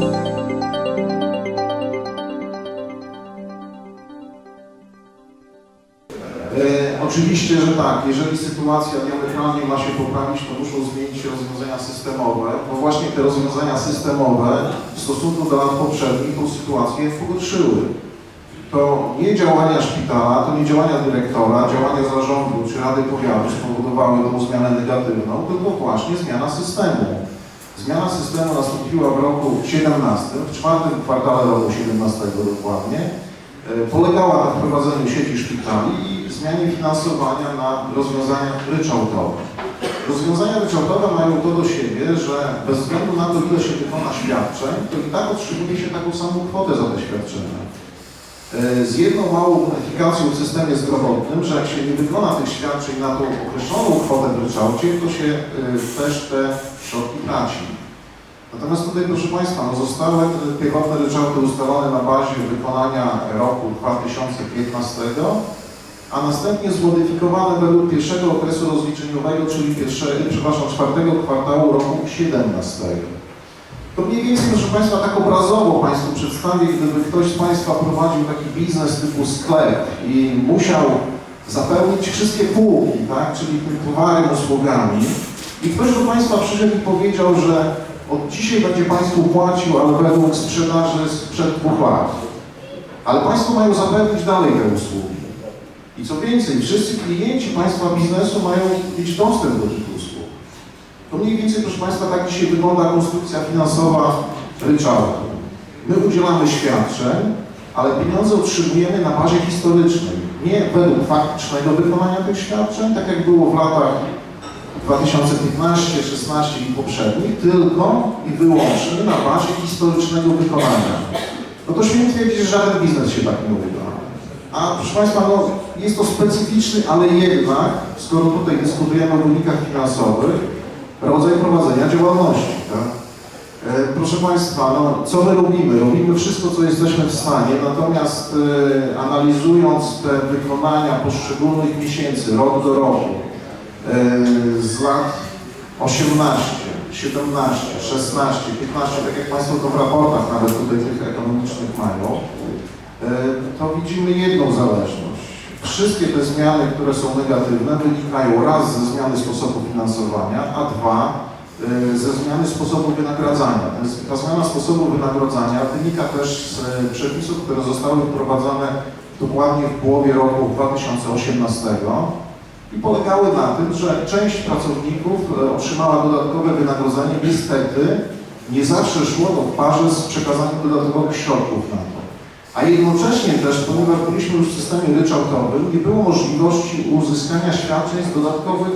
E, oczywiście, że tak, jeżeli sytuacja diametralnie ma się poprawić, to muszą zmienić się rozwiązania systemowe, bo właśnie te rozwiązania systemowe w stosunku do lat poprzednich tą sytuację pogorszyły. To nie działania szpitala, to nie działania dyrektora, działania zarządu czy Rady Powiatu spowodowały tą zmianę negatywną, tylko właśnie zmiana systemu. Zmiana systemu nastąpiła w roku 17, w czwartym kwartale roku 17 dokładnie, E, polegała na wprowadzeniu sieci szpitali i zmianie finansowania na rozwiązania ryczałtowe. Rozwiązania ryczałtowe mają to do siebie, że bez względu na to, ile się wykona świadczeń, to i tak otrzymuje się taką samą kwotę za te świadczenia. E, Z jedną małą modyfikacją w systemie zdrowotnym, że jak się nie wykona tych świadczeń na tą określoną kwotę w ryczałcie, to się e, też te środki traci. Natomiast tutaj, proszę Państwa, no zostały te pierwotne ryczałty ustalone na bazie wykonania roku 2015, a następnie zmodyfikowane według pierwszego okresu rozliczeniowego, czyli pierwszego, przepraszam, czwartego kwartału roku 2017. To mniej więcej, proszę Państwa, tak obrazowo Państwu przedstawię, gdyby ktoś z Państwa prowadził taki biznes typu sklep i musiał zapełnić wszystkie półki, tak, czyli tym towarem, usługami i ktoś do Państwa przyszedł i powiedział, że od dzisiaj będzie Państwu płacił, ale według sprzedaży sprzed dwóch lat. Ale Państwo mają zapewnić dalej te usługi. I co więcej, wszyscy klienci Państwa biznesu mają mieć dostęp do tych usług. To mniej więcej, proszę Państwa, tak dzisiaj wygląda konstrukcja finansowa ryczałtu. My udzielamy świadczeń, ale pieniądze otrzymujemy na bazie historycznej, nie według faktycznego wykonania tych świadczeń, tak jak było w latach 2015, 16 i poprzednich, tylko i wyłącznie na bazie historycznego wykonania. No to śmiem twierdzić, że żaden biznes się tak nie uda. A proszę Państwa, no, jest to specyficzny, ale jednak, skoro tutaj dyskutujemy o wynikach finansowych, rodzaj prowadzenia działalności. Tak? E, Proszę Państwa, no, co my robimy? Robimy wszystko, co jesteśmy w stanie, natomiast e, analizując te wykonania poszczególnych miesięcy, rok do roku, z lat 18, 17, 16, 15, tak jak Państwo to w raportach nawet tutaj tych ekonomicznych mają, e, to widzimy jedną zależność. Wszystkie te zmiany, które są negatywne, wynikają raz ze zmiany sposobu finansowania, a dwa e, ze zmiany sposobu wynagradzania. Ta zmiana sposobu wynagrodzania wynika też z e, przepisów, które zostały wprowadzone dokładnie w połowie roku 2018 i polegały na tym, że część pracowników e, otrzymała dodatkowe wynagrodzenie. Niestety nie zawsze szło to w parze z przekazaniem dodatkowych środków na to. A jednocześnie też, ponieważ byliśmy już w systemie ryczałtowym, nie było możliwości uzyskania świadczeń z dodatkowych,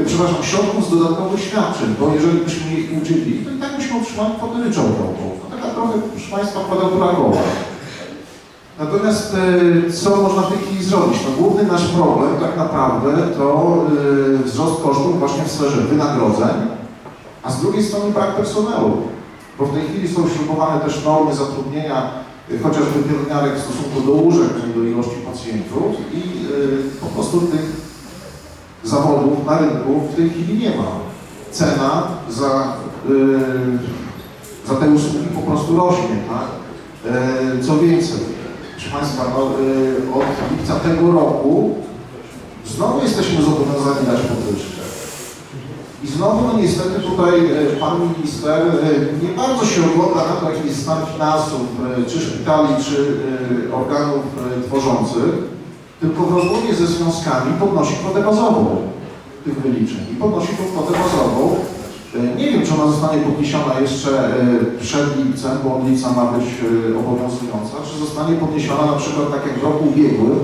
e, przepraszam, środków z dodatkowych świadczeń, bo jeżeli byśmy ich udzielili, to i tak byśmy otrzymali kwotę ryczałtową. To taka trochę, proszę Państwa, kwadratura koła. Natomiast e, co można w tej chwili zrobić? No, główny nasz problem tak naprawdę to e, wzrost kosztów właśnie w sferze wynagrodzeń, a z drugiej strony brak personelu, bo w tej chwili są śrubowane też normy zatrudnienia e, chociażby pielęgniarek w stosunku do łóżek, czyli do ilości pacjentów i po prostu tych zawodów na rynku w tej chwili nie ma. Cena za, za te usługi po prostu rośnie, tak? Co więcej, proszę Państwa, no, y, od lipca tego roku znowu jesteśmy zobowiązani dać podwyżkę. I znowu, no niestety tutaj y, Pan Minister y, nie bardzo się ogląda na to, jaki jest stan finansów, czy szpitali, czy organów tworzących, tylko w rozmowie ze związkami podnosi kwotę bazową tych wyliczeń. I podnosi tą kwotę bazową. Y, Nie wiem, czy ona zostanie podniesiona jeszcze y, przed lipcem, bo lipca ma być y, obowiązująca, czy zostanie podniesiona na przykład tak jak w roku ubiegłym.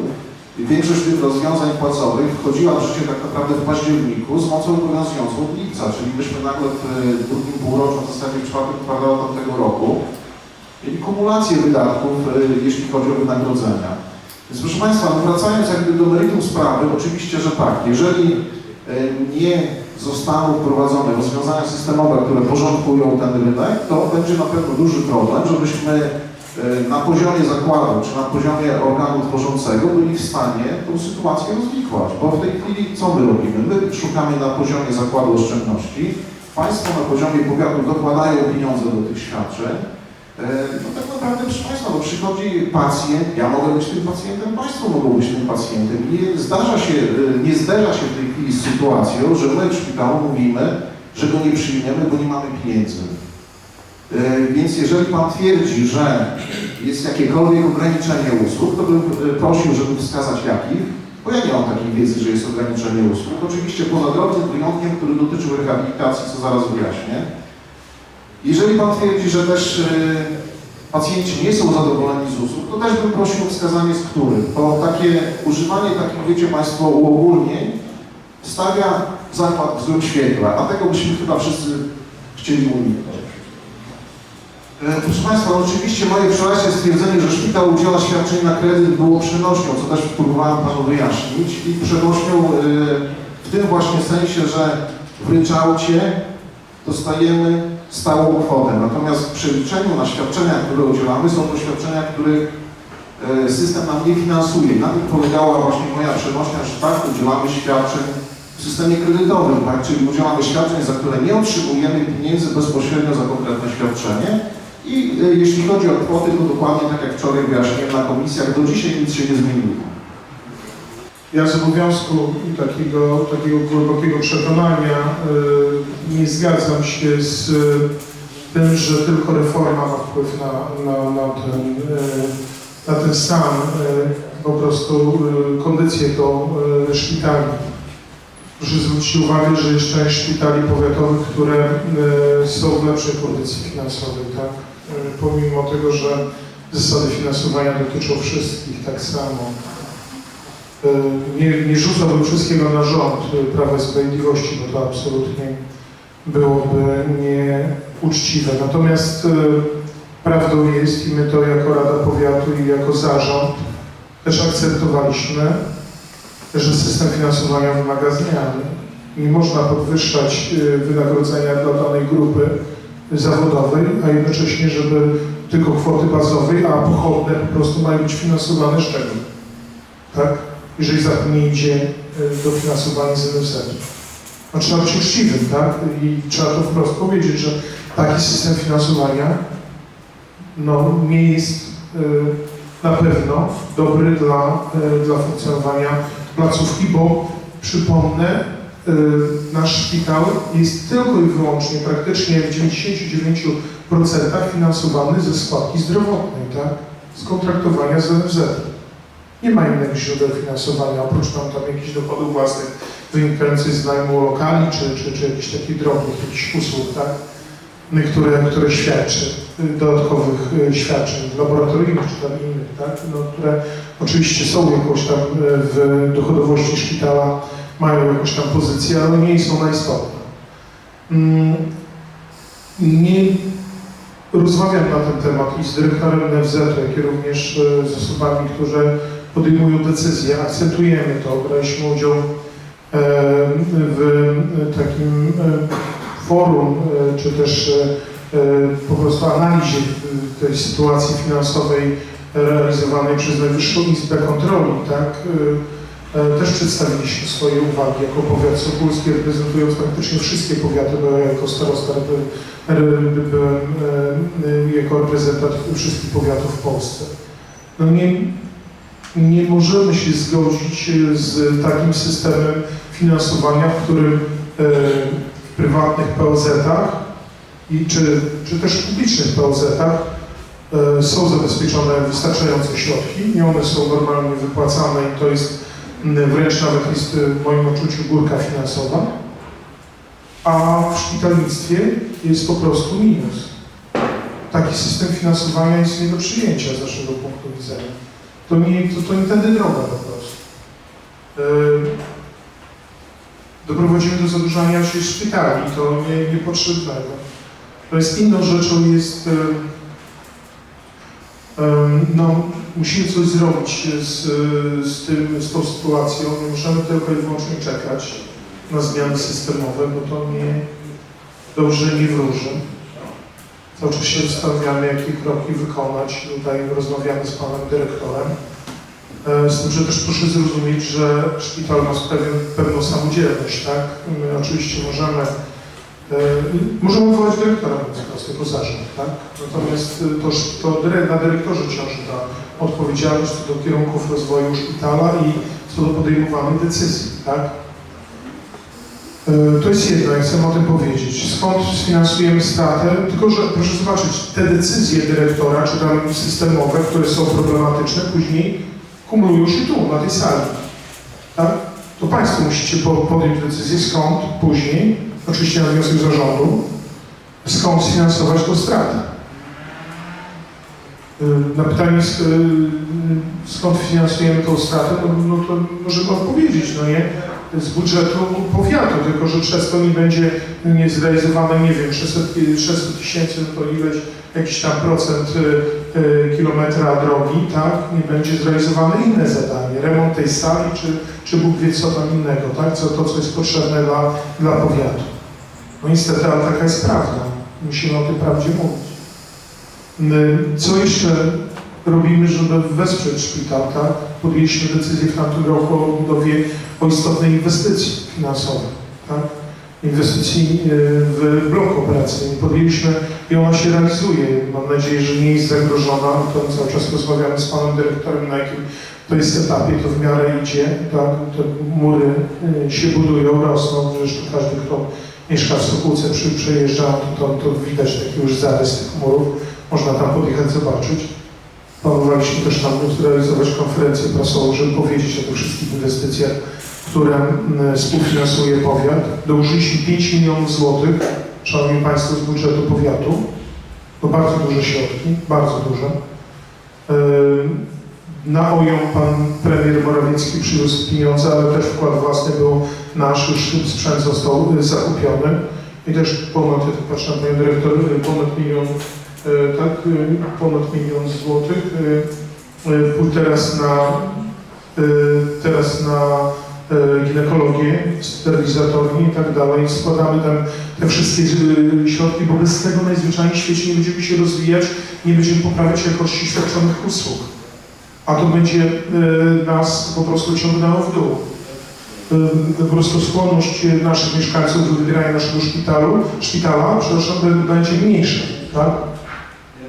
Większość tych rozwiązań płacowych wchodziła w życie tak naprawdę w październiku z mocą obowiązującą od lipca, czyli myśmy nagle w drugim półroczu, w zasadzie w czwartym kwartale tamtego roku mieli kumulację wydatków, jeśli chodzi o wynagrodzenia. Więc proszę Państwa, no wracając jakby do meritum sprawy, oczywiście, że tak, jeżeli nie zostaną wprowadzone rozwiązania systemowe, które porządkują ten rynek, to będzie na pewno duży problem, żebyśmy y, na poziomie zakładu czy na poziomie organu tworzącego byli w stanie tą sytuację rozwikłać. Bo w tej chwili co my robimy? My szukamy na poziomie zakładu oszczędności, państwo na poziomie powiatu dokładają pieniądze do tych świadczeń, E, No tak naprawdę, proszę Państwa, no przychodzi pacjent, ja mogę być tym pacjentem, Państwo mogą być tym pacjentem. Nie zdarza się, e, nie zderza się w tej chwili z sytuacją, że my w szpitalu mówimy, że go nie przyjmiemy, bo nie mamy pieniędzy. E, Więc jeżeli Pan twierdzi, że jest jakiekolwiek ograniczenie usług, to bym e, prosił, żeby wskazać jakich, bo ja nie mam takiej wiedzy, że jest ograniczenie usług. Oczywiście poza drobnym wyjątkiem, który dotyczył rehabilitacji, co zaraz wyjaśnię. Jeżeli Pan twierdzi, że też e, pacjenci nie są zadowoleni z usług, to też bym prosił o wskazanie z których, bo takie używanie takich, wiecie Państwo, uogólnień stawia zakład w złym świetle, a tego byśmy chyba wszyscy chcieli uniknąć. E, Proszę Państwa, oczywiście moje wczorajsze stwierdzenie, że szpital udziela świadczeń na kredyt było przenośnią, co też próbowałem Panu wyjaśnić i przenośnią e, w tym właśnie sensie, że w ryczałcie dostajemy stałą kwotę, natomiast w przeliczeniu na świadczenia, które udzielamy, są to świadczenia, których e, system nam nie finansuje. Na tym polegała właśnie moja przenośnia, że tak, udzielamy świadczeń w systemie kredytowym, tak, czyli udzielamy świadczeń, za które nie otrzymujemy pieniędzy bezpośrednio za konkretne świadczenie. I e, jeśli chodzi o kwoty, to dokładnie tak jak wczoraj wyjaśniłem na komisjach, do dzisiaj nic się nie zmieniło. Ja z obowiązku i takiego, takiego głębokiego przekonania y, nie zgadzam się z y, tym, że tylko reforma ma wpływ na, na, na, ten, y, na ten stan, y, po prostu kondycję y, szpitali. Proszę zwrócić uwagę, że jest część szpitali powiatowych, które są w lepszej kondycji finansowej, tak? Pomimo tego, że zasady finansowania dotyczą wszystkich tak samo. Nie, nie rzucałbym wszystkiego na rząd Prawa i Sprawiedliwości, bo to absolutnie byłoby nieuczciwe. Natomiast e, prawdą jest, i my to jako Rada Powiatu i jako zarząd też akceptowaliśmy, że system finansowania wymaga zmiany. Nie można podwyższać e, wynagrodzenia dla danej grupy zawodowej, a jednocześnie, żeby tylko kwoty bazowej, a pochodne po prostu mają być finansowane czego? Tak? Jeżeli za tym nie idzie y, dofinansowanie z NFZ. No, trzeba być uczciwym, tak? I trzeba to wprost powiedzieć, że taki system finansowania no, nie jest y, na pewno dobry dla, y, dla funkcjonowania placówki, bo przypomnę, y, nasz szpital jest tylko i wyłącznie, praktycznie w 99% finansowany ze składki zdrowotnej, tak? Z kontraktowania z NFZ. Nie ma innego źródeł finansowania, oprócz tam, tam jakichś dochodów własnych wynikających z najmu lokali, czy, czy, czy jakichś takich drobnych jakichś usług, tak? Które, które świadczy, y, dodatkowych y, świadczeń laboratoryjnych czy tam innych, tak? No, które oczywiście są jakąś tam y, w dochodowości szpitala, mają jakąś tam pozycję, ale nie są ona istotna. Mm, Nie rozmawiam na ten temat i z dyrektorem NFZ, jak i również z osobami, które podejmują decyzje. Akcentujemy to. Braliśmy udział e, w takim e, forum, e, czy też e, po prostu analizie e, tej sytuacji finansowej realizowanej przez Najwyższą Izbę Kontroli, tak? E, e, Też przedstawiliśmy swoje uwagi jako powiat sokólski, reprezentując praktycznie wszystkie powiaty, bo ja jako starosta byłem e, e, jako reprezentant wszystkich powiatów w Polsce. No nie, nie możemy się zgodzić z takim systemem finansowania, w którym e, w prywatnych POZ-ach i czy, czy też publicznych POZ-ach e, są zabezpieczone wystarczające środki i one są normalnie wypłacane i to jest wręcz nawet jest e, w moim odczuciu górka finansowa, a w szpitalnictwie jest po prostu minus. Taki system finansowania jest nie do przyjęcia z naszego punktu widzenia. To nie, to, to nie tędy droga po prostu. Yy, doprowadzimy do zadłużania się szpitali, to nie, niepotrzebnego. To jest inną rzeczą jest, yy, yy, no, musimy coś zrobić z, z, tym, z tą sytuacją. Nie możemy tylko i wyłącznie czekać na zmiany systemowe, bo to nie dobrze nie wróży. Czas się zastanawiamy, jakie kroki wykonać. Tutaj rozmawiamy z panem dyrektorem. E, Z tym, że też proszę zrozumieć, że szpital ma pewien, pewną samodzielność, tak? My oczywiście możemy E, Możemy odwołać dyrektora prosto, jako zarząd, tak? Natomiast e, to, to na dyrektorze ciąży ta odpowiedzialność co do kierunków rozwoju szpitala i co do podejmowanych decyzji, tak? E, To jest jedno, ja chcę o tym powiedzieć. Skąd sfinansujemy stratę? Tylko, że proszę zobaczyć, te decyzje dyrektora, czy tam systemowe, które są problematyczne, później kumulują się tu, na tej sali. Tak? To Państwo musicie po- podjąć decyzję, skąd później, oczywiście na wniosek zarządu, skąd sfinansować tą stratę. Y, Na pytanie, y, skąd finansujemy tą stratę, no, no to możemy odpowiedzieć, no nie? Z budżetu powiatu, tylko że przez to nie będzie nie zrealizowane, nie wiem, 600 600 tysięcy, no to ileś, jakiś tam procent y, y, kilometra drogi, tak? Nie będzie zrealizowane inne zadanie, remont tej sali, czy, czy Bóg wie co tam innego, tak? Co, to, co jest potrzebne dla, dla powiatu. No niestety, ale taka jest prawda. Musimy o tej prawdzie mówić. Co jeszcze robimy, żeby wesprzeć szpital, tak? Podjęliśmy decyzję w tamtym roku o budowie o istotnej inwestycji finansowej, tak? Inwestycji e, w blok operacyjny. Podjęliśmy i ona się realizuje. Mam nadzieję, że nie jest zagrożona. O tym cały czas rozmawiamy z panem dyrektorem, na jakim to jest etapie, to w miarę idzie, tak? Te mury e, się budują, rosną. Zresztą każdy, kto mieszka w Sokółce, przy, przejeżdża, to, to, to widać taki już zarys tych murów. Można tam podjechać, zobaczyć. Planowaliśmy też tam zrealizować konferencję prasową, żeby powiedzieć o tych wszystkich inwestycjach, które współfinansuje powiat. Dołożyliśmy 5 milionów złotych, Szanowni Państwo, z budżetu powiatu. To bardzo duże środki, bardzo duże. Yy, Na OJOM pan premier Morawiecki przyniósł pieniądze, ale też wkład własny był nasz, już sprzęt został y, zakupiony. I też ponad, ja tak patrzę na panią dyrektor, y, ponad milion, tak, y, ponad milion złotych. Pół teraz na, teraz na ginekologię, sterylizatorni i tak dalej. Składamy tam te wszystkie środki, bo bez tego najzwyczajniej w świecie nie będziemy się rozwijać, nie będziemy poprawiać jakości świadczonych usług. A to będzie nas po prostu ciągnęło w dół. Po prostu skłonność naszych mieszkańców do wybierania naszego szpitalu, szpitala, przepraszam, będzie mniejsza, tak?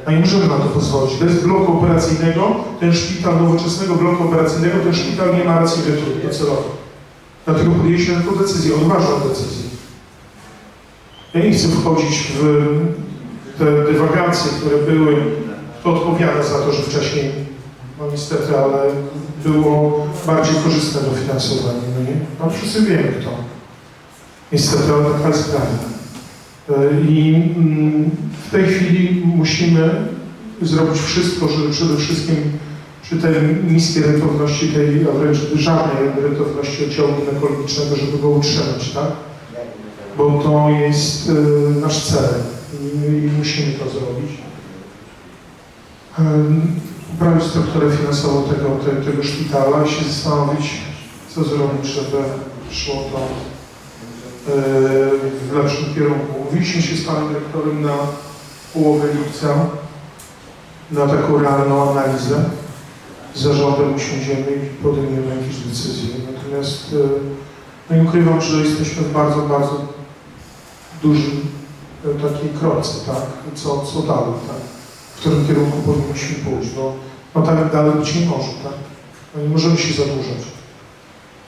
A nie możemy na to pozwolić. Bez bloku operacyjnego, ten szpital, nowoczesnego bloku operacyjnego, ten szpital nie ma racji bytu docelowej. Dlatego podjęliśmy taką decyzję, odważną decyzję. Ja nie chcę wchodzić w te dywagacje, które były, kto odpowiada za to, że wcześniej, no niestety, ale było bardziej korzystne dofinansowanie, no nie? No wszyscy wiemy kto. Niestety, ale taka jest prawda. E, I mm, w tej chwili musimy zrobić wszystko, żeby przede wszystkim przy tej niskiej rentowności, tej, a wręcz żadnej rentowności oddziału ginekologicznego, żeby go utrzymać, tak? Bo to jest e, nasz cel i, i musimy to zrobić. Poprawić strukturę finansową tego, te, tego szpitala i się zastanowić, co zrobić, żeby szło to w lepszym kierunku. Mówiliśmy się z panem dyrektorem na połowę lipca na taką realną analizę. Z zarządem usiądziemy i podejmiemy jakieś decyzje. Natomiast e, no nie ukrywam, że jesteśmy w bardzo, bardzo dużym e, takiej kropce, tak? Co, co dalej, tak? W którym kierunku powinniśmy pójść. No, no tak dalej być nie może, tak? No nie możemy się zadłużać.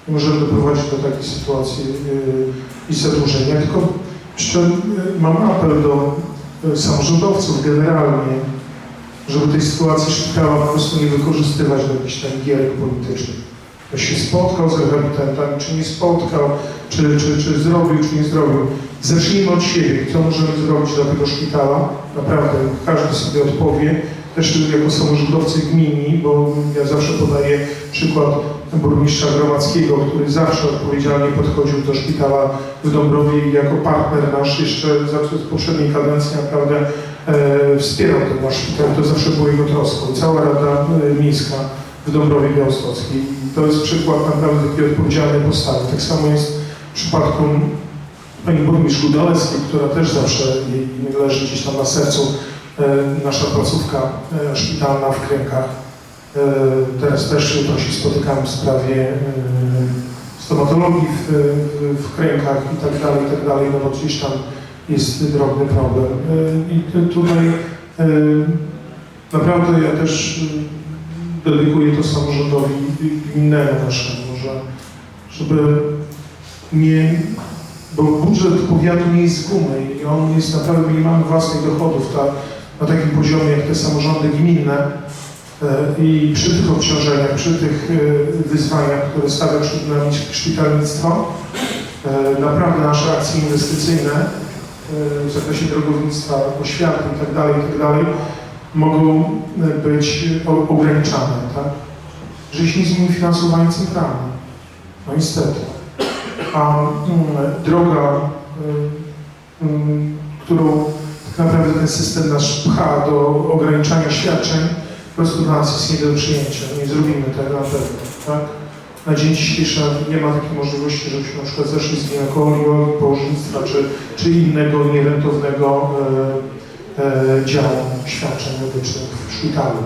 Możemy doprowadzić do takiej sytuacji yy, i zadłużenia. Tylko yy, mam apel do yy, samorządowców generalnie, żeby tej sytuacji szpitala po prostu nie wykorzystywać do jakichś tam gierek politycznych. Ktoś się spotkał z rehabilitantami, czy nie spotkał, czy, czy, czy zrobił, czy nie zrobił. Zacznijmy od siebie. Co możemy zrobić dla tego szpitala? Naprawdę, każdy sobie odpowie. Też jako samorządowcy gminni, bo ja zawsze podaję przykład burmistrza Gromadzkiego, który zawsze odpowiedzialnie podchodził do szpitala w Dąbrowie i jako partner nasz jeszcze z poprzedniej kadencji naprawdę e, wspierał ten nasz szpital. To zawsze było jego troską. Cała Rada e, Miejska w Dąbrowie Białostockiej. To jest przykład naprawdę takiej odpowiedzialnej postawy. Tak samo jest w przypadku pani burmistrz Gudalewskiej, która też zawsze jej leży gdzieś tam na sercu, e, nasza placówka e, szpitalna w Krękach. E, Teraz też jutro się spotykamy w sprawie e, stomatologii w, w, Krękach i tak dalej, i tak dalej, no bo gdzieś tam jest drobny problem. E, I tu- tutaj naprawdę ja też dedykuję to samorządowi gminnemu naszemu, że żeby nie, bo budżet powiatu nie jest z gumy i on jest naprawdę, nie mamy własnych dochodów ta, na takim poziomie jak te samorządy gminne i przy tych obciążeniach, przy tych e, wyzwaniach, które stawia przed nami szpitalnictwo, e, naprawdę nasze akcje inwestycyjne e, w zakresie drogownictwa, oświaty itd., itd. mogą e, być ograniczane, tak? Że jeśli nie zmieni finansowanie centralne. No niestety. A mm, droga, mm, którą tak naprawdę ten system nas pcha do ograniczania świadczeń, po prostu nas jest nie do przyjęcia. Nie zrobimy tego na pewno. Tak? Na dzień dzisiejszy nie ma takiej możliwości, żebyśmy na przykład zeszli z ginekologii, położnictwa czy, czy innego nierentownego e, e, działu świadczeń medycznych w szpitalu.